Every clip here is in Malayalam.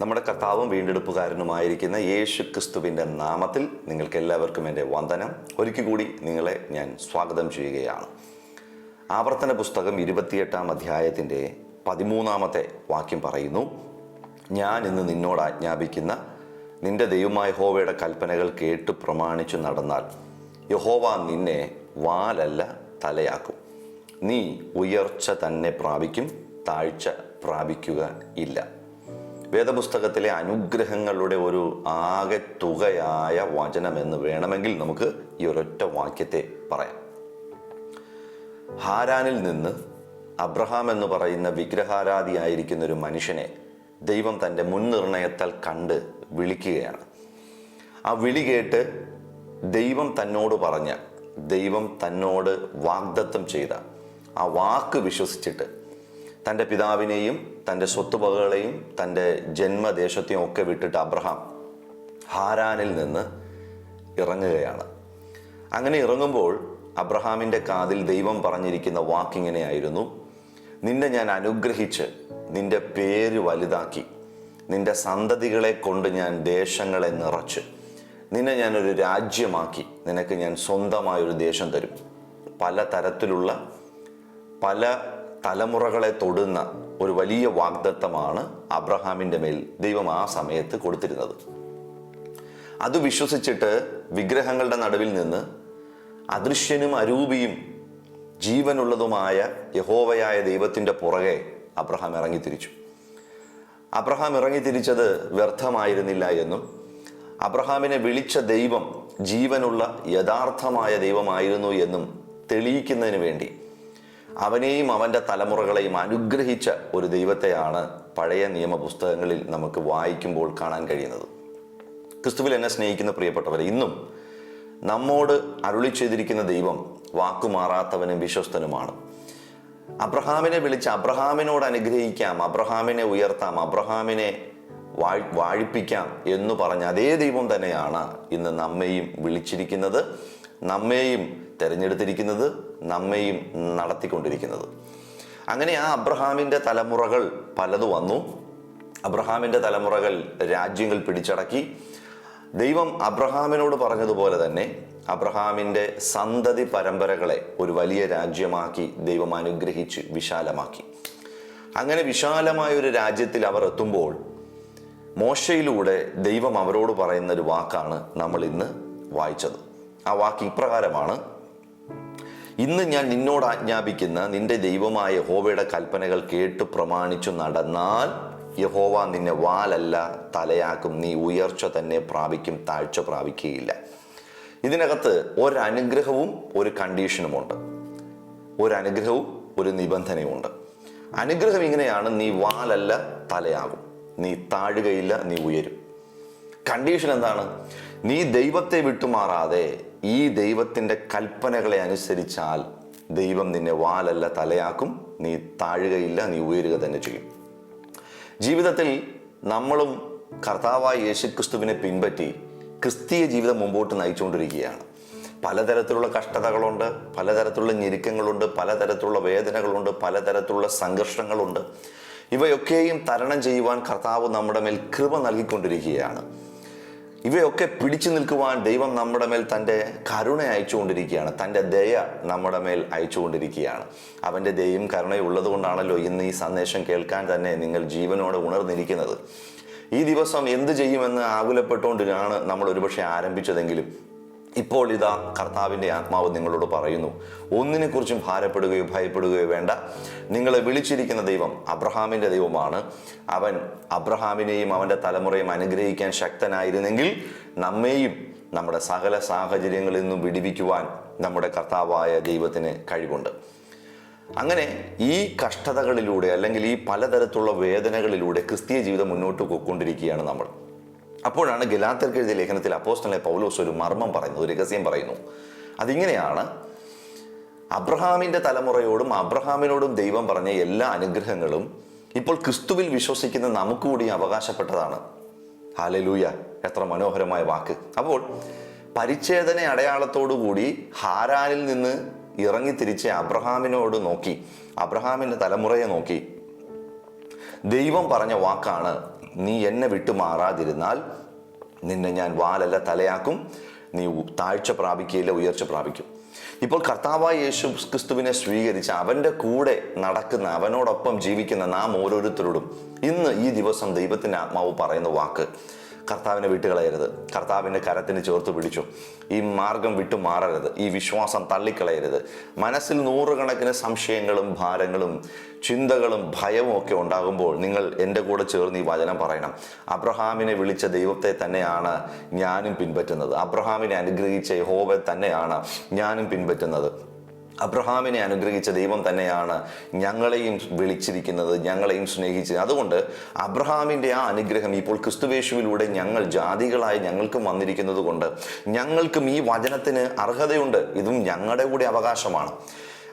നമ്മുടെ കർത്താവും വീണ്ടെടുപ്പുകാരനുമായിരിക്കുന്ന യേശു ക്രിസ്തുവിന്റെ നാമത്തിൽ നിങ്ങൾക്ക് എല്ലാവർക്കും എന്റെ വന്ദനം. ഒരിക്കൽ കൂടി നിങ്ങളെ ഞാൻ സ്വാഗതം ചെയ്യുകയാണ്. ആവർത്തന പുസ്തകം ഇരുപത്തിയെട്ടാം അധ്യായത്തിന്റെ പതിമൂന്നാമത്തെ വാക്യം പറയുന്നു ഞാൻ ഇന്ന് നിന്നോട് ആജ്ഞാപിക്കുന്ന നിന്റെ ദൈവമായ ഹോവയുടെ കൽപ്പനകൾ കേട്ട് പ്രമാണിച്ചു നടന്നാൽ യഹോവ നിന്നെ വാലല്ല തലയാക്കും. നീ ഉയർച്ച തന്നെ പ്രാപിക്കും താഴ്ച പ്രാപിക്കുക ഇല്ല. വേദപുസ്തകത്തിലെ അനുഗ്രഹങ്ങളുടെ ഒരു ആകെ തുകയായ എന്ന് വേണമെങ്കിൽ നമുക്ക് ഈ ഒരൊറ്റ വാക്യത്തെ പറയാം. ഹാരാനിൽ നിന്ന് അബ്രഹാം എന്ന് പറയുന്ന വിഗ്രഹാരാധിയായിരിക്കുന്ന ഒരു മനുഷ്യനെ ദൈവം തന്റെ മുൻനിർണയത്താൽ കണ്ട് വിളിക്കുകയാണ്. ആ വിളി കേട്ട് ദൈവം തന്നോട് പറഞ്ഞ ദൈവം തന്നോട് വാഗ്ദത്തം ചെയ്ത ആ വാക്ക് വിശ്വസിച്ചിട്ട് തന്റെ പിതാവിനെയും തന്റെ സ്വത്തുവകകളെയും തന്റെ ജന്മദേശത്തെയും ഒക്കെ വിട്ടിട്ട് അബ്രഹാം ഹാരാനിൽ നിന്ന് ഇറങ്ങുകയാണ്. അങ്ങനെ ഇറങ്ങുമ്പോൾ അബ്രഹാമിന്റെ കാതിൽ ദൈവം പറഞ്ഞിരിക്കുന്ന വാക്കിങ്ങനെയായിരുന്നു നിന്നെ ഞാൻ അനുഗ്രഹിച്ച് നിന്റെ പേര് വലുതാക്കി നിന്റെ സന്തതികളെ കൊണ്ട് ഞാൻ ദേശങ്ങളെ നിറച്ച് നിന്നെ ഞാനൊരു രാജ്യമാക്കി നിനക്ക് ഞാൻ സ്വന്തമായൊരു ദേശം തരും. പല തരത്തിലുള്ള പല തലമുറകളെ തൊടുന്ന ഒരു വലിയ വാഗ്ദത്തമാണ് അബ്രഹാമിന്റെ മേൽ ദൈവം ആ സമയത്ത് കൊടുത്തിരുന്നത്. അത് വിശ്വസിച്ചിട്ട് വിഗ്രഹങ്ങളുടെ നടുവിൽ നിന്ന് അദൃശ്യനും അരൂപിയും ജീവനുള്ളതുമായ യഹോവയായ ദൈവത്തിന്റെ പുറകെ അബ്രഹാം ഇറങ്ങി ഇറങ്ങിത്തിരിച്ചു. അബ്രഹാം ഇറങ്ങി ഇറങ്ങിത്തിരിച്ചത് വ്യർത്ഥമായിരുന്നില്ല എന്നും അബ്രഹാമിനെ വിളിച്ച ദൈവം ജീവനുള്ള യഥാർത്ഥമായ ദൈവമായിരുന്നു എന്നും തെളിയിക്കുന്നതിന് വേണ്ടി അവനെയും അവന്റെ തലമുറകളെയും അനുഗ്രഹിച്ച ഒരു ദൈവത്തെയാണ് പഴയ നിയമ പുസ്തകങ്ങളിൽ നമുക്ക് വായിക്കുമ്പോൾ കാണാൻ കഴിയുന്നത്. ക്രിസ്തുവിൽ എന്നെ സ്നേഹിക്കുന്ന പ്രിയപ്പെട്ടവരെ ഇന്നും നമ്മോട് അരുളി ചെയ്തിരിക്കുന്ന ദൈവം വാക്കുമാറാത്തവനും വിശ്വസ്തനുമാണ്. അബ്രഹാമിനെ വിളിച്ച് അബ്രഹാമിനോട് അനുഗ്രഹിക്കാം അബ്രഹാമിനെ ഉയർത്താം അബ്രഹാമിനെ വാഴ് വാഴിപ്പിക്കാം എന്ന് പറഞ്ഞ അതേ ദൈവം തന്നെയാണ് ഇന്ന് നമ്മെയും വിളിച്ചിരിക്കുന്നത്. നമ്മെയും തിരഞ്ഞെടുത്തിരിക്കുന്നത് നമ്മെയും നടത്തിക്കൊണ്ടിരിക്കുന്നത്. അങ്ങനെ ആ അബ്രഹാമിന്റെ തലമുറകൾ പലത് വന്നു. അബ്രഹാമിന്റെ തലമുറകൾ രാജ്യങ്ങൾ പിടിച്ചടക്കി. ദൈവം അബ്രഹാമിനോട് പറഞ്ഞതുപോലെ തന്നെ അബ്രഹാമിന്റെ സന്തതി പരമ്പരകളെ ഒരു വലിയ രാജ്യമാക്കി ദൈവം അനുഗ്രഹിച്ച് വിശാലമാക്കി. അങ്ങനെ വിശാലമായ ഒരു രാജ്യത്തിൽ അവർ എത്തുമ്പോൾ മോശയിലൂടെ ദൈവം അവരോട് പറയുന്ന ഒരു വാക്കാണ് നമ്മൾ ഇന്ന് വായിച്ചത്. ആ വാക്ക് ഇപ്രകാരമാണ് ഇന്ന് ഞാൻ നിന്നോട് ആജ്ഞാപിക്കുന്ന നിന്റെ ദൈവമായ യഹോവയുടെ കൽപ്പനകൾ കേട്ട് പ്രമാണിച്ചു നടന്നാൽ യഹോവ നിന്നെ വാലല്ല തലയാക്കും. നീ ഉയർച്ച തന്നെ പ്രാപിക്കും താഴ്ച പ്രാപിക്കുകയില്ല. ഇതിനകത്ത് ഒരനുഗ്രഹവും ഒരു കണ്ടീഷനുമുണ്ട്. ഒരനുഗ്രഹവും ഒരു നിബന്ധനയുമുണ്ട്. അനുഗ്രഹം ഇങ്ങനെയാണ് നീ വാലല്ല തലയാകും. നീ താഴുകയില്ല നീ ഉയരും. കണ്ടീഷൻ എന്താണ്? നീ ദൈവത്തെ വിട്ടുമാറാതെ ഈ ദൈവത്തിന്റെ കൽപ്പനകളെ അനുസരിച്ചാൽ ദൈവം നിന്നെ വാലല്ല തലയാക്കും നീ താഴുകയില്ല നീ ഉയരുക തന്നെ ചെയ്യും. ജീവിതത്തിൽ നമ്മളും കർത്താവായ യേശുക്രിസ്തുവിനെ പിൻപറ്റി ക്രിസ്തീയ ജീവിതം മുമ്പോട്ട് നയിച്ചുകൊണ്ടിരിക്കുകയാണ്. പലതരത്തിലുള്ള കഷ്ടതകളുണ്ട് പലതരത്തിലുള്ള ഞെരുക്കങ്ങളുണ്ട് പലതരത്തിലുള്ള വേദനകളുണ്ട് പലതരത്തിലുള്ള സംഘർഷങ്ങളുണ്ട്. ഇവയൊക്കെയും തരണം ചെയ്യുവാൻ കർത്താവ് നമ്മുടെ മേൽ കൃപ നൽകിക്കൊണ്ടിരിക്കുകയാണ്. ഇവയൊക്കെ പിടിച്ചു നിൽക്കുവാൻ ദൈവം നമ്മുടെ മേൽ തന്റെ കരുണ അയച്ചുകൊണ്ടിരിക്കുകയാണ്. തന്റെ ദയ നമ്മുടെ മേൽ അയച്ചുകൊണ്ടിരിക്കുകയാണ്. അവന്റെ ദയയും കരുണയും ഉള്ളത് കൊണ്ടാണല്ലോ ഇന്ന് ഈ സന്ദേശം കേൾക്കാൻ തന്നെ നിങ്ങൾ ജീവനോടെ ഉണർന്നിരിക്കുന്നത്. ഈ ദിവസം എന്ത് ചെയ്യുമെന്ന് ആകുലപ്പെട്ടുകൊണ്ടാണ് നമ്മൾ ഒരുപക്ഷെ ആരംഭിച്ചതെങ്കിലും ഇപ്പോൾ ഇതാ കർത്താവിന്റെ ആത്മാവ് നിങ്ങളോട് പറയുന്നു. ഒന്നിനെക്കുറിച്ചും ഭാരപ്പെടുകയോ ഭയപ്പെടുകയോ വേണ്ട. നിങ്ങളെ വിളിച്ചിരിക്കുന്ന ദൈവം അബ്രഹാമിന്റെ ദൈവമാണ്. അവൻ അബ്രഹാമിനെയും അവന്റെ തലമുറയും അനുഗ്രഹിക്കാൻ ശക്തനായിരുന്നെങ്കിൽ നമ്മെയും നമ്മുടെ സകല സാഹചര്യങ്ങളിൽ നിന്നും വിടിവിക്കുവാൻ നമ്മുടെ കർത്താവായ ദൈവത്തിന് കഴിവുണ്ട്. അങ്ങനെ ഈ കഷ്ടതകളിലൂടെ അല്ലെങ്കിൽ ഈ പലതരത്തിലുള്ള വേദനകളിലൂടെ ക്രിസ്തീയ ജീവിതം മുന്നോട്ട് പോയിക്കൊണ്ടിരിക്കുകയാണ് നമ്മൾ. അപ്പോഴാണ് ഗലാത്തർക്ക് എഴുതിയ ലേഖനത്തിൽ അപ്പോസ്റ്റലെ പൗലോസ് ഒരു മർമ്മം പറയുന്നു ഒരു രഹസ്യം പറയുന്നു. അതിങ്ങനെയാണ് അബ്രഹാമിന്റെ തലമുറയോടും അബ്രഹാമിനോടും ദൈവം പറഞ്ഞ എല്ലാ അനുഗ്രഹങ്ങളും ഇപ്പോൾ ക്രിസ്തുവിൽ വിശ്വസിക്കുന്ന നമുക്ക് കൂടി അവകാശപ്പെട്ടതാണ്. ഹാലലൂയ എത്ര മനോഹരമായ വാക്ക്. അപ്പോൾ പരിച്ഛേദന അടയാളത്തോടുകൂടി ഹാരാനിൽ നിന്ന് ഇറങ്ങി തിരിച്ച് അബ്രഹാമിനോട് നോക്കി അബ്രഹാമിന്റെ തലമുറയെ നോക്കി ദൈവം പറഞ്ഞ വാക്കാണ് നീ എന്നെ വിട്ടു മാറാതിരുന്നാൽ നിന്നെ ഞാൻ വാലല്ല തലയാക്കും. നീ താഴ്ച പ്രാപിക്കുകയില്ല ഉയർച്ച പ്രാപിക്കും. ഇപ്പോൾ കർത്താവായ യേശു ക്രിസ്തുവിനെ സ്വീകരിച്ച് അവന്റെ കൂടെ നടക്കുന്ന അവനോടൊപ്പം ജീവിക്കുന്ന നാം ഓരോരുത്തരോടും ഇന്ന് ഈ ദിവസം ദൈവത്തിന്റെ ആത്മാവ് പറയുന്ന വാക്ക് കർത്താവിനെ വിട്ടുകളയരുത്. കർത്താവിന്റെ കരത്തിന് ചേർത്ത് പിടിച്ചു. ഈ മാർഗം വിട്ടു മാറരുത്. ഈ വിശ്വാസം തള്ളിക്കളയരുത്. മനസ്സിൽ നൂറുകണക്കിന് സംശയങ്ങളും ഭാരങ്ങളും ചിന്തകളും ഭയവും ഒക്കെ ഉണ്ടാകുമ്പോൾ നിങ്ങൾ എന്റെ കൂടെ ചേർന്ന് ഈ വചനം പറയണം. അബ്രഹാമിനെ വിളിച്ച ദൈവത്തെ തന്നെയാണ് ഞാനും പിൻപറ്റുന്നത്. അബ്രഹാമിനെ അനുഗ്രഹിച്ച ഹോവെ തന്നെയാണ് ഞാനും പിൻപറ്റുന്നത്. അബ്രഹാമിനെ അനുഗ്രഹിച്ച ദൈവം തന്നെയാണ് ഞങ്ങളെയും വിളിച്ചിരിക്കുന്നത് ഞങ്ങളെയും സ്നേഹിച്ചത്. അതുകൊണ്ട് അബ്രഹാമിന്റെ ആ അനുഗ്രഹം ഇപ്പോൾ ക്രിസ്തുവേശുവിലൂടെ ഞങ്ങൾ ജാതികളായി ഞങ്ങൾക്കും വന്നിരിക്കുന്നത് കൊണ്ട് ഞങ്ങൾക്കും ഈ വചനത്തിന് അർഹതയുണ്ട്. ഇതും ഞങ്ങളുടെ കൂടി അവകാശമാണ്.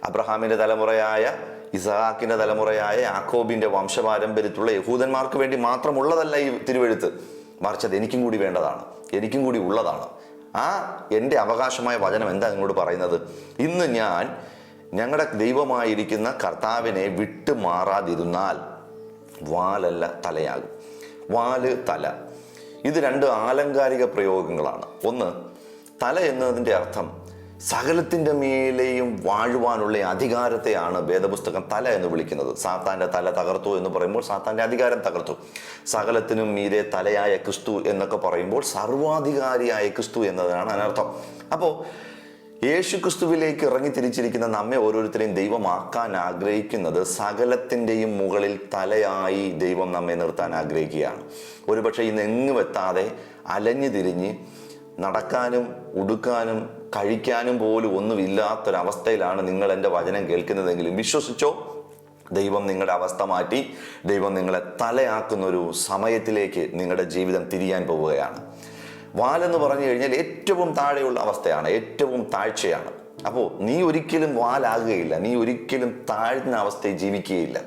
അബ്രഹാമിന്റെ തലമുറയായ ഇസഹാക്കിന്റെ തലമുറയായ യാക്കോബിന്റെ വംശപാരമ്പര്യത്തിലുള്ള യഹൂദന്മാർക്ക് വേണ്ടി മാത്രമുള്ളതല്ല ഈ തിരുവെഴുത്ത്. മറിച്ച് അത് എനിക്കും കൂടി വേണ്ടതാണ്. എനിക്കും കൂടി ഉള്ളതാണ്. ആ എന്റെ അവകാശമായ വചനം എന്താ നിങ്ങളോട് പറയുന്നത്? ഇന്ന് ഞാൻ ഞങ്ങളുടെ ദൈവമായിരിക്കുന്ന കർത്താവിനെ വിട്ടു മാറാതിരുന്നാൽ വാലല്ല തലയാകും. വാൽ തല. ഇത് രണ്ട് ആലങ്കാരിക പ്രയോഗങ്ങളാണ്. ഒന്ന് തല എന്നതിന്റെ അർത്ഥം സകലത്തിന്റെ മേലെയും വാഴുവാനുള്ള അധികാരത്തെയാണ് വേദപുസ്തകം തല എന്ന് വിളിക്കുന്നത്. സാത്താന്റെ തല തകർത്തു എന്ന് പറയുമ്പോൾ സാത്താന്റെ അധികാരം തകർത്തു. സകലത്തിനും മീരെ തലയായ ക്രിസ്തു എന്നൊക്കെ പറയുമ്പോൾ സർവാധികാരിയായ ക്രിസ്തു എന്നതാണ് അനർത്ഥം അപ്പോൾ യേശു ക്രിസ്തുവിലേക്ക് ഇറങ്ങി തിരിച്ചിരിക്കുന്ന നമ്മെ ഓരോരുത്തരെയും ദൈവമാക്കാൻ ആഗ്രഹിക്കുന്നത് സകലത്തിന്റെയും മുകളിൽ തലയായി ദൈവം നമ്മെ നിർത്താൻ ആഗ്രഹിക്കുകയാണ്. ഒരുപക്ഷെ ഇന്ന് എങ്ങും എത്താതെ അലഞ്ഞു തിരിഞ്ഞ് നടക്കാനും ഉടുക്കാനും കഴിക്കാനും പോലും ഒന്നുമില്ലാത്തൊരവസ്ഥയിലാണ് നിങ്ങൾ എന്റെ വചനം കേൾക്കുന്നതെങ്കിലും. വിശ്വസിച്ചോ? ദൈവം നിങ്ങളുടെ അവസ്ഥ മാറ്റി ദൈവം നിങ്ങളെ തലയാക്കുന്ന ഒരു സമയത്തിലേക്ക് നിങ്ങളുടെ ജീവിതം തിരിയാൻ പോവുകയാണ്. വാലെന്ന് പറഞ്ഞു കഴിഞ്ഞാൽ ഏറ്റവും താഴെയുള്ള അവസ്ഥയാണ് ഏറ്റവും താഴ്ചയാണ്. അപ്പോൾ നീ ഒരിക്കലും വാലാകുകയില്ല നീ ഒരിക്കലും താഴ്ന്ന അവസ്ഥയിൽ ജീവിക്കുകയില്ല.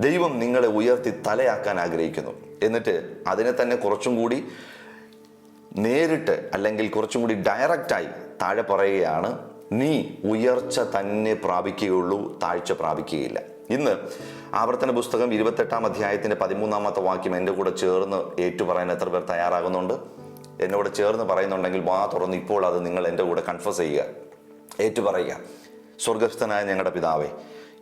ദൈവം നിങ്ങളെ ഉയർത്തി തലയാക്കാൻ ആഗ്രഹിക്കുന്നു. എന്നിട്ട് അതിനെ തന്നെ കുറച്ചും കൂടി നേരിട്ട് അല്ലെങ്കിൽ കുറച്ചും കൂടി ഡയറക്റ്റായി താഴെ പറയുകയാണ് നീ ഉയർച്ച തന്നെ പ്രാപിക്കുകയുള്ളൂ താഴ്ച പ്രാപിക്കുകയില്ല. ഇന്ന് ആവർത്തന പുസ്തകം ഇരുപത്തെട്ടാം അധ്യായത്തിന്റെ പതിമൂന്നാമത്തെ വാക്യം എന്റെ കൂടെ ചേർന്ന് ഏറ്റുപറയാൻ എത്ര പേർ തയ്യാറാകുന്നുണ്ട്? എന്നോട് ചേർന്ന് പറയുന്നുണ്ടെങ്കിൽ വാ തുറന്ന് ഇപ്പോൾ അത് നിങ്ങൾ എന്റെ കൂടെ കൺഫേസ് ചെയ്യുക. ഏറ്റുപറയുക സ്വർഗസ്ഥനായ ഞങ്ങളുടെ പിതാവേ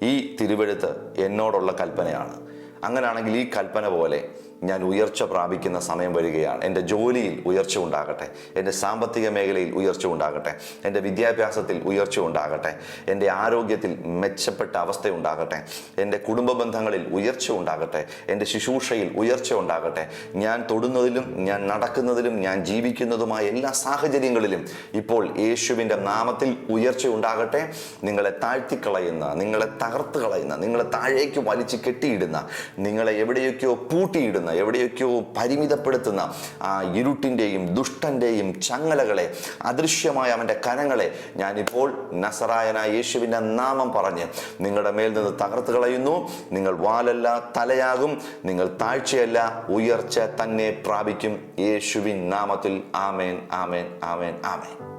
ഈ തിരുവെഴുത്ത് എന്നോടുള്ള കൽപ്പനയാണ്. അങ്ങനെയാണെങ്കിൽ ഈ കൽപ്പന പോലെ ഞാൻ ഉയർച്ച പ്രാപിക്കുന്ന സമയം വരികയാണ്. എന്റെ ജോലിയിൽ ഉയർച്ച ഉണ്ടാകട്ടെ. എന്റെ സാമ്പത്തിക മേഖലയിൽ ഉയർച്ച ഉണ്ടാകട്ടെ. എന്റെ വിദ്യാഭ്യാസത്തിൽ ഉയർച്ച ഉണ്ടാകട്ടെ. എന്റെ ആരോഗ്യത്തിൽ മെച്ചപ്പെട്ട അവസ്ഥ ഉണ്ടാകട്ടെ. എന്റെ കുടുംബ ബന്ധങ്ങളിൽ ഉയർച്ച ഉണ്ടാകട്ടെ. എന്റെ ശുശ്രൂഷയിൽ ഉയർച്ച ഉണ്ടാകട്ടെ. ഞാൻ തൊടുന്നതിലും ഞാൻ നടക്കുന്നതിലും ഞാൻ ജീവിക്കുന്നതുമായ എല്ലാ സാഹചര്യങ്ങളിലും ഇപ്പോൾ യേശുവിന്റെ നാമത്തിൽ ഉയർച്ച ഉണ്ടാകട്ടെ. നിങ്ങളെ താഴ്ത്തിക്കളയുന്ന നിങ്ങളെ തകർത്ത് കളയുന്ന നിങ്ങളെ താഴേക്ക് വലിച്ചു കെട്ടിയിടുന്ന നിങ്ങളെ എവിടെയൊക്കെയോ പൂട്ടിയിടുന്ന എവിടെയൊക്കെയോ പരിമിതപ്പെടുത്തുന്ന ആ ഇരുട്ടിന്റെയും ദുഷ്ടന്റെയും ചങ്ങലകളെ അദൃശ്യമായ അവന്റെ കരങ്ങളെ ഞാനിപ്പോൾ നസറായനായ യേശുവിന്റെ നാമം പറഞ്ഞ് നിങ്ങളുടെ മേൽ നിന്ന് തകർത്ത് കളയുന്നു. നിങ്ങൾ വാലല്ല തലയാകും. നിങ്ങൾ താഴ്ചയല്ല ഉയർച്ച തന്നെ പ്രാപിക്കും. യേശുവിൻ നാമത്തിൽ ആമേൻ ആമേൻ ആമേൻ ആമേൻ.